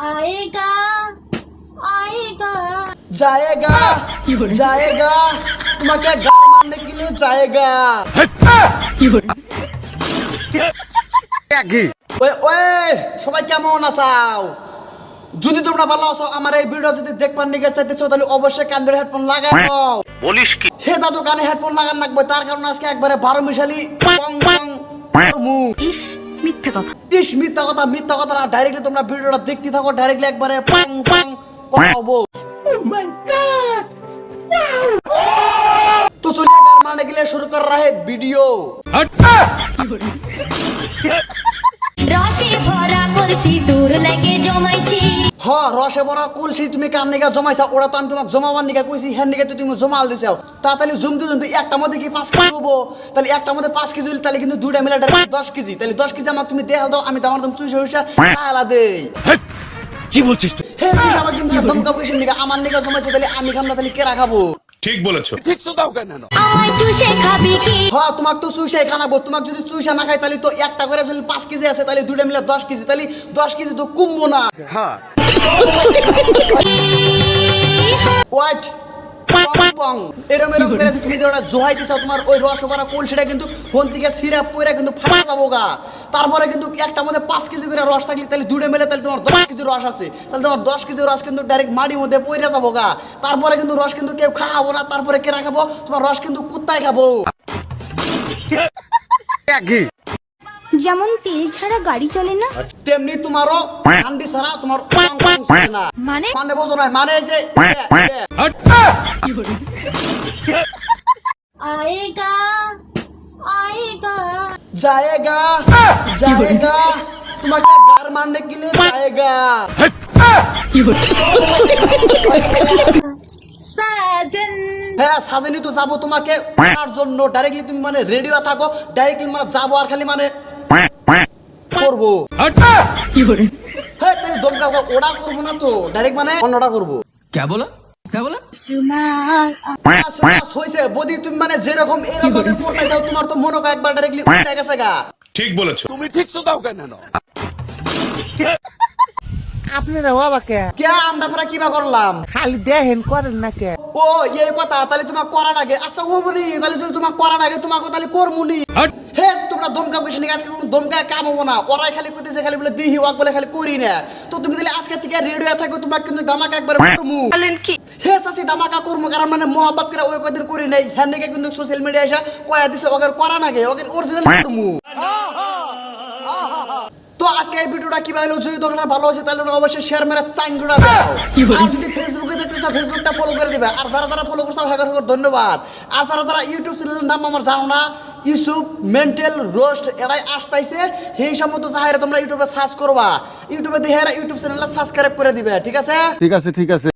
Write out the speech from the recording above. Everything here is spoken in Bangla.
आएगा आएगा जाएगा जाएगा তোমাকে গার মারনে के लिए जाएगा ওই ওই সবাই কেমন আছাও যদি তোমরা ভালো আছো আমার এই ভিডিও যদি দেখবার নিকে চাইতেছো তাহলে অবশ্যই কান্দরে হেডফোন লাগাই নাও বলিস কি হে দাদু কানে হেডফোন লাগান রাখবো তার কারণে আজকে একবারে বারো মিশালি পং পং করমু। মিথ্যা কথা। ইস মিথ্যা কথা মিথ্যা কথা না ডাইরেক্টলি তোমরা ভিডিওটা দেখতে থাকো ডাইরেক্টলি একবারে পাং পাং কথা বল। মাই গড তো সোনিয়া গার্মানে গেলে শুরু কর রহে ভিডিও। রসে বড় কলসি তুমি কার নিকা জমাইছা? ওরা তো আমি তোমাকে জমাবার নিকা কইছি হ্যাঁ নিকা তো তুমি জমাল দিছাও তাড়াতাড়ি জমতে জমতে একটা মধ্যে কি পাঁচ কেজি হব তাহলে একটা মধ্যে পাঁচ কেজি হলে তাহলে কিন্তু দুইটা মিলে দশ কেজি। তাহলে দশ কেজি আমাকে তুমি দেখাল দাও আমি তো আমার তুমি চুইসা উইসা খালা দেই। কি বলছিস তুই? আমার কিন্তু দমকা পয়সা নিকা আমার নিকা জমাইছে তাহলে আমি খাম না তাহলে কেরা খাব? ঠিক বলেছ। আমায় চুষে খাবি কি? হ্যাঁ তোমাকে তো চুইসাই খানাবো তোমাকে যদি চুইসা না খাই তাহলে তো একটা করে যদি পাঁচ কেজি আছে তাহলে দুইটা মিলে দশ কেজি তাহলে দশ কেজি তো কমবো না। হোয়াট এরম এরম করে তুমি জোহাই তোমার ওই রস ভরা কলসিটা কিন্তু ফোন থেকে সিরাপ কিন্তু ফাটা যাব গা। তারপরে কিন্তু একটা মধ্যে পাঁচ কেজি করে রস থাকলে তাহলে দুটো মেলে, তাহলে তোমার দশ কেজি রস আছে। তাহলে তোমার দশ কেজি রস কিন্তু ডাইরেক্ট মাটির মধ্যে পইরা যাব গা। তারপরে কিন্তু রস কিন্তু কেউ খাওয়াবো না, তারপরে কেরা খাব? তোমার রস কিন্তু কুত্তায় খাব। যেমন তেল ছাড়া গাড়ি চলে না তেমনি তোমারও হান্ডি ছাড়া তোমার পং পং চলে না মানে? মানে বোঝো না মানে এই যে आएगा आएगा जाएगा जाएगा তোমাকে গার মারনে के लिए जाएगा साजन হ্যাঁ সাজেনি তো যাবো তোমাকে করার জন্য ডাইরেক্টলি তুমি মানে রেডিও থাকো ডাইরেক্টলি মানে যাবো আর খালি মানে করব। হ্যাঁ, কি দমকা ওটা করব না তো। ডাইরেক্ট মানে অন্যটা করব। হ্যাঁ, মানে কে? বলো কিবা খালি দেখেন করেন না কে? ও এই কথা তাহলে তোমার করার আগে আচ্ছা ও বলি তাহলে তোমার করার আগে তোমাকে তাহলে হে হ্যাঁ, তোমরা দমকা বেশি নাকি? আজকে কোনো দমকা কাম হব না। ওরাই খালি কইতেছে খালি বলে দিহি ওয়াক বলে খালি করি না। তো তুমি তাহলে আজকে থেকে রেডিও থাকো তোমাকে কিন্তু দামাকা একবার করমু হে সাসি দামাকা করমু কারণ মানে মোহাব্বত করে ওই কদিন করি নাই। হ্যাঁ নাকি কিন্তু সোশ্যাল মিডিয়া এসে কয়া দিছে ওদের করা নাগে ওদের অরিজিনাল করমু তো আজকে এই ভিডিওটা কীভাবে হলো যদি তোমার ভালো আছে তাহলে অবশ্যই শেয়ার মেরে চাঙ্গুড়া দাও। আর যদি ফেসবুকে দেখতেছো ফেসবুকটা ফলো করে দিবে। আর যারা যারা ফলো করছ হাজার হাজার ধন্যবাদ। আর যারা যারা ইউটিউব চ্যানেলের নাম আমার জানো না ইউসুফ মেন্টাল রোস্ট এরাই আসতাইছে। সেই সম্মত চাহারে তোমরা ইউটিউবে সার্চ করবা। ইউটিউবে দেখে ইউটিউব চ্যানেলটা সাবস্ক্রাইব করে দিবে। ঠিক আছে? ঠিক আছে ঠিক আছে।